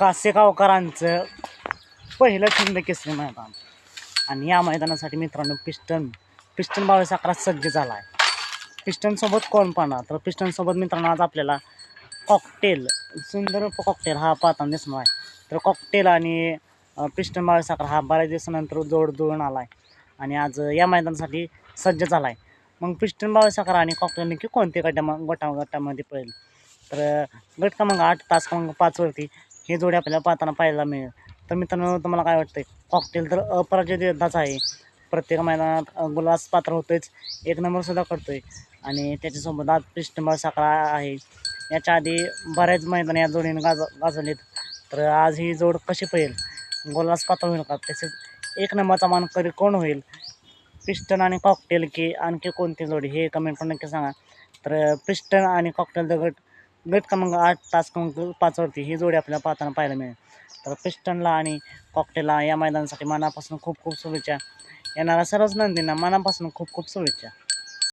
कासेगावकरांचं पहिलं खिंड केसरी मैदान. आणि या मैदानासाठी मित्रांनो पिस्टन पिस्टन बावीस अकरा सज्ज झाला आहे पिस्टनसोबत कोण पाहणार? तर पिस्टनसोबत मित्रांनो आज आपल्याला कॉकटेल सुंदर कॉकटेल हा पाहताना दिसणार आहे. तर कॉकटेल आणि पिस्टन बावीस अकरा हा बऱ्याच दिवसानंतर जोड जुळून आला आहे आणि आज या मैदानासाठी सज्ज झाला आहे मग पिस्टन बावीस अकरा आणि कॉकटेल नक्की कोणते गटा गटा गटामध्ये पडेल? तर गट क्रमांक आठ तास क्रमांक पाचवरती हे जोडी आपल्याला पाहताना पाहायला मिळेल. तर मित्रांनो तुम्हाला काय वाटतंय? कॉकटेल तर अपराजित योद्धाच आहे. प्रत्येक मैदानात गुलास पात्र होतोच एक नंबरसुद्धा करतोय. आणि त्याच्यासोबत आज पिस्टंबर साखळा आहे. याच्या आधी बऱ्याच मैदान या जोडीने गाज गाजवलेत. तर आज ही जोड कशी पडेल गोलास पात्र होईल का? तसेच एक नंबरचा मानकरी कोण होईल? पिस्टन आणि कॉकटेल की आणखी कोणती जोडी? हे कमेंट करून नक्की सांगा. तर पिस्टन आणि कॉकटेल दगड गट क्रमांक आठ तास क्रमांक पाचवरती ही जोडी आपल्याला पाहताना पाहायला मिळेल. तर पिस्टनला आणि कॉकटेलला या मैदानासाठी मनापासून खूप खूप शुभेच्छा. येणाऱ्या सर्वच नंदींना मनापासून खूप खूप शुभेच्छा.